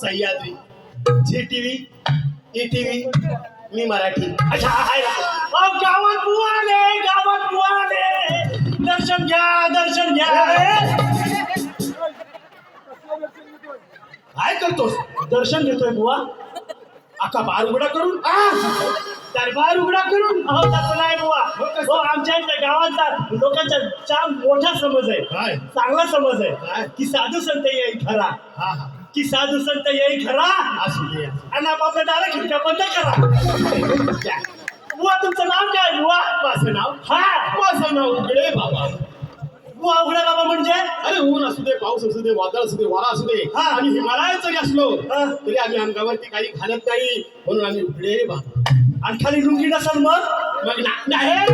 Sahyadri Zee TV E TV Mi Marathi. अच्छा आहे काय करतोस? दर्शन घेतोय बुवा. अख्खा बार उघडा करून. आ! दरबार उघडा करून. अहो तसं नाही बुवा. हो आमच्या इथल्या गावाचा लोकांचा जाम मोठा समज आहे. काय? चांगला समज आहे? की साधू संत येई खरा. हा हा. की साधू संत येई खरा. असू दे आणि आपापल्या दारा खिडक्या बंद करा. बुवा तुमचं नाव काय बुवा? माझं नाव? हा माझं नाव. उघडे बाबा. उघडा बाबा म्हणजे? अरे ऊन असू दे पाऊस असू दे वादळ असू दे वारा असू दे. हा. आणि हिमालयात जरी असलो हा. तरी आम्ही अंगावरती काही घालत नाही. म्हणून आम्ही उघडे बाबा. आणि खाली लुंगी नसाल मग? मग ना- नाही.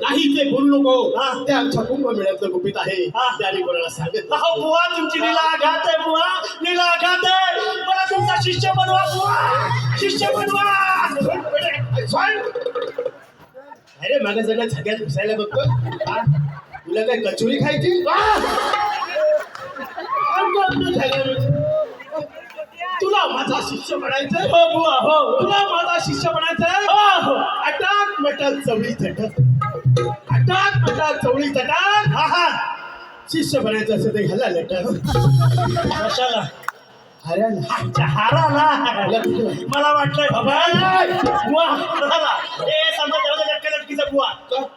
नाही ते बोलू नको. हा. ते आमच्या कुंभमेळ्यातलं गुपित आहे. हा. त्याने कोणाला सांगत अहो बुवा तुमची लीला आघात आहे बुवा. लीला आघात आहे. मला तुमचा शिष्य बनवा बुवा. शिष्य बनवा. अरे माझ्या सगळ्या सगळ्यात घुसायला बघतो. हा? तुला काय कचोरी खायची. तुला माझा शिष्य बनायचं हो बुवा हो. तुला माझा शिष्य बनायचं हो हो. अटाक मटाक चवळी चटक. अटाक मटाक चवळी चटक. हा हा. शिष्य बनायचं असं ते ह्याला लटक. कशाला? हाराला मला वाटलंय बाबा. हाराला. ए समजा तेवढा लटका लटकीचा बुवा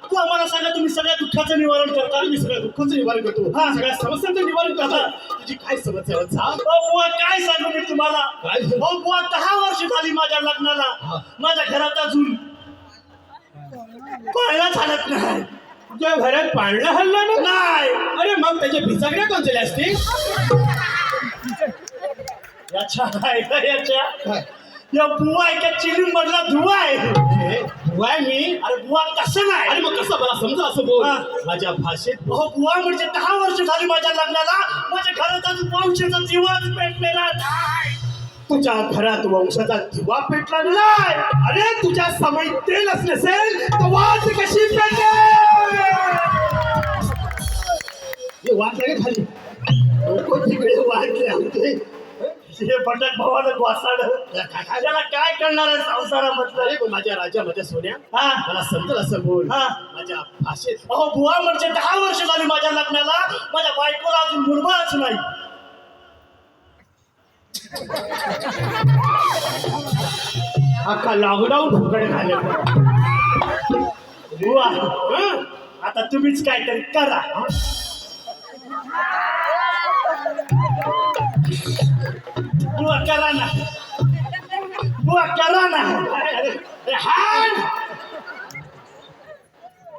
बुवा मला सांगा तुम्ही सगळ्या दुःखाचं निवारण करता मी सगळ्या दुःखाचं निवारण करतो हा. सगळ्या समस्यांचं निवारण करतो तुझी काय समस्या आहे? सांग अहो बुवा काय सांगू मी तुम्हाला काय? अहो बुवा दहा वर्ष झाली माझ्या लग्नाला. माझ्या घरात अजून पाळणा चालत नाही तुझ्या घरात पाळणं हल्लं ना नाही अरे मग त्याचे भिसागड्या कोणत्या असतील याच्या आहे का याच्या काय? या बुवा आहे का चिलिम मधला धुवा आहे? हे, वाय मी? अरे बुवा तसं नाही? अरे मग कसं? मला समजा असं बोल. हा. माझ्या भाषेत अहो बुवा म्हणजे दहा वर्ष झाली माझ्या लग्नाला. माझ्या घरात अजून वंशाचा दिवाच पेटलेला नाही. तुझ्या घरात वंशाचा दिवा पेटला नाही. अरे तुझ्या समय तेल नसेल तर वाज कशी पेटेल? हे वाटलं का खाली. नको तिकडे वाटले आमचे हे पटक भावानं ग्वासाड त्याला काय करणार आहे संसारामधलं? माझ्या राजा माझ्या सोन्या हा. मला समजल असं बोल. हा. माझ्या भाषेत अहो बुवा म्हणजे दहा वर्ष झाली माझ्या लग्नाला. माझ्या बायकोला अजून मुलबाच नाही. अख्खा लॉकडाऊन फुकट झालं बुवा हं? आता तुम्हीच काहीतरी करा. बुवा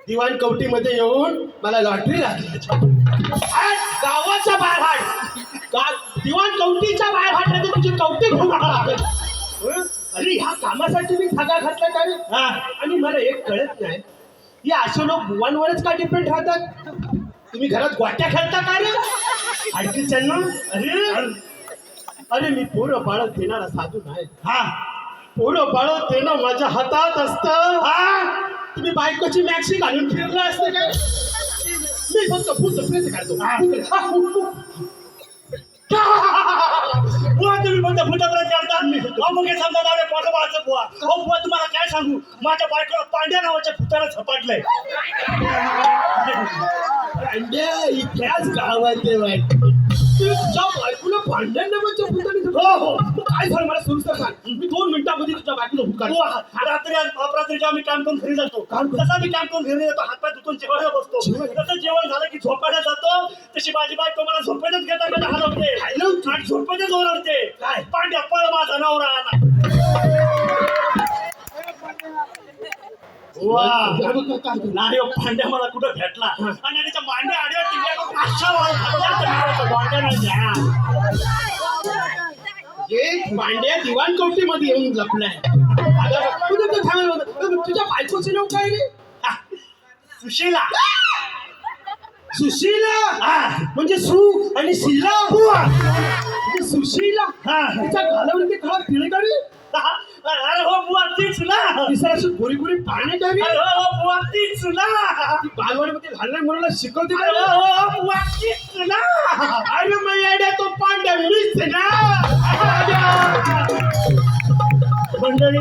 दिवाण कवटीमध्ये येऊन मला लॉटरी लागली. हाण! गावाच्या बाहेर दिवाण कवटीच्या बाहेर तर तुझी कवटी हं? अरे ह्या कामासाठी मी सगळा घातला का रे हा. आणि मला एक कळत नाही की असे लोक बुवांवरच का डिपेंड राहतात? तुम्ही घरात गोट्या खेळता का रे? आणखी त्यांना अरे? अरे मी पोरं बाळत देणारा साधू नाही. हा. पोरं बाळत देणं माझ्या हातात असतं. हा तुम्ही बायकोची मॅक्सी घालून फिरला असते काय? मी फक्त फुट प्रेत काढतो. बुवा तुम्ही फक्त मग समजा नाव बुवा. तुम्हाला काय सांगू? माझ्या बायकोला पांड्या नावाच्या भूताला झपाटलंय. अंड्या इथल्याच गावात ते तुझ्या बायकोला भांड्या नावाच्या हो हो. तू काय झालं मला सुरू सांग. मी दोन मिनिटामध्ये तुझ्या बायकोला भूत काढतो. बुवा रात्री अपरात्री आम्ही काम करून घरी जातो. तसा मी काम करून घरी येतो हातपाय धुतून जेवायला बसतो. तसं जेवण झालं की झोपायला जातो तशी माझी बायको मला झोपेतच घेता घेता हलवते आणि झोपेतच ओरडते. काय? पांड्या पळ माझा नवरा आला. वा. नाही हो, पांड्या मला कुठं भेटला? आणि त्याच्या मांड्या आडव्या अशा वाढल्या नाही द्या. एक भांड्या दिवाण कवटीमध्ये येऊन लपलाय. तुझ्या बायकोचं नाव काय रे? हा, सुशीला. सुशीला? हा. म्हणजे सु आणि शिला. म्हणजे सुशीला. हा. तिच्या घालावली ते खळा पिळगावी अरे हो बुवा तीच ना. तिसरा अशी गोरी गोरी पाणी अरे हो हो, बुवा तीच ना. ती बालवाडीमध्ये लहान मुलाला शिकवते अरे का हो हो, बुवा तीच ना. अरे मग येड्या तो पांड्या मीच ना. मंडळी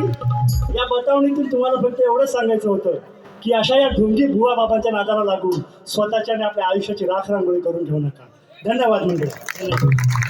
या बतावणीतून तुम्हाला फक्त एवढंच सांगायचं होतं की अशा या ढोंगी बुवा बाबांच्या नादाला लागून स्वतःच्या आणि आपल्या आयुष्याची राख रांगोळी करून घेऊ नका. धन्यवाद मंडळी. धन्यवाद